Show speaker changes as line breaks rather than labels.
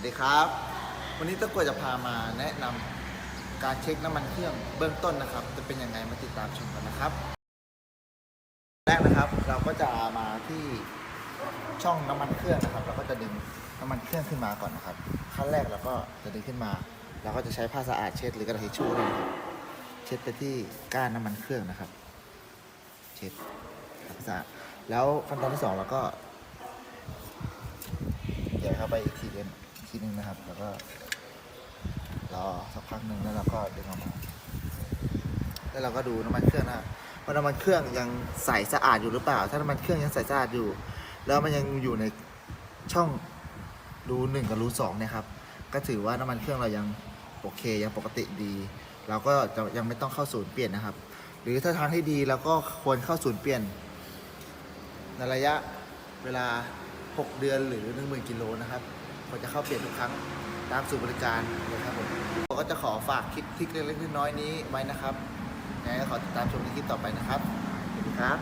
วัสดีครับ วันนี้ตะกรวจะพามาแนะนำการเช็คน้ำมันเครื่องเบื้องต้นนะครับ จะเป็นยังไงมาติดตามชมกันนะครับ แรกนะครับเราก็จะมาที่ช่องน้ำมันเครื่องนะครับ เราก็จะดึงน้ำมันเครื่องขึ้นมาก่อนนะครับ ขั้นแรกเราก็จะดึงขึ้นมา เราก็จะใช้ผ้าสะอาดเช็ดหรือกระดาษทิชชู่นะครับเช็ดไปที่ก้านน้ำมันเครื่องนะครับ เช็ดสะอาดแล้วขั้นตอนที่สองเราก็เดี๋ยวเข้าไปอีกทีนึงอีก ทีนึงนะครับ แล้วก็รอสักพักหนึ่งแล้วเราก็ดึงออกมา แล้วเราก็ดูน้ำมันเครื่องนะว่าน้ำมันเครื่องยังใสสะอาดอยู่หรือเปล่า ถ้าน้ำมันเครื่องยังใสสะอาดอยู่ แล้วมันยังอยู่ในช่องรูหนึ่งกับรูสองเนี่ยครับ ก็ถือว่าน้ำมันเครื่องเรายังโอเคยังปกติดี เราก็จะยังไม่ต้องเข้าศูนย์เปลี่ยนนะครับ หรือถ้าทางให้ดีเราก็ควรเข้าศูนย์เปลี่ยนในระยะเวลา 6 เดือนหรือ 10,000กิโลนะครับ ควรจะเข้าเปลี่ยนทุกครั้งตามสูตรบริการเลยครับผมผมก็จะขอฝากคลิปทิกเล็กๆน้อยๆนี้ไว้นะครับยังไงก็ขอติดตามชมในคลิปต่อไปนะครับสวัสดีครับ